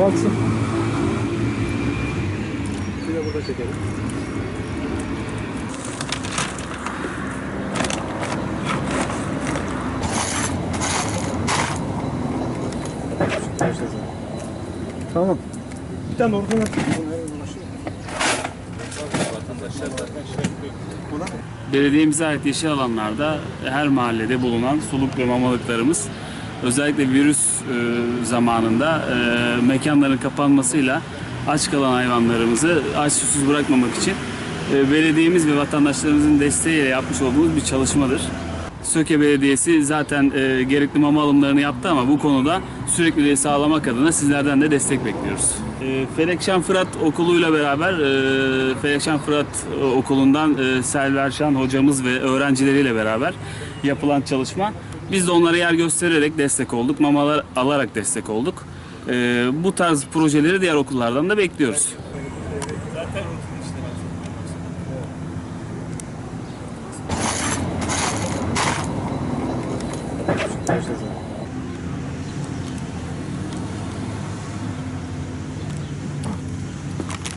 Su atsın. Bir de burada çekelim. Tamam. Bir tane oradan at. Belediyemize ait yeşil alanlarda her mahallede bulunan suluk ve mamalıklarımız özellikle virüs e, zamanında e, mekanların kapanmasıyla aç kalan hayvanlarımızı aç susuz bırakmamak için e, belediyemiz ve vatandaşlarımızın desteğiyle yapmış olduğumuz bir çalışmadır. Söke Belediyesi zaten e, gerekli mama alımlarını yaptı ama bu konuda sürekliliği sağlamak adına sizlerden de destek bekliyoruz. E, Felekşan Fırat Okulu'yla beraber e, Felekşan Fırat e, Okulu'ndan e, Selver hocamız ve öğrencileriyle beraber yapılan çalışma. Biz de onlara yer göstererek destek olduk, mamalar alarak destek olduk. E, bu tarz projeleri diğer okullardan da bekliyoruz. Zaten.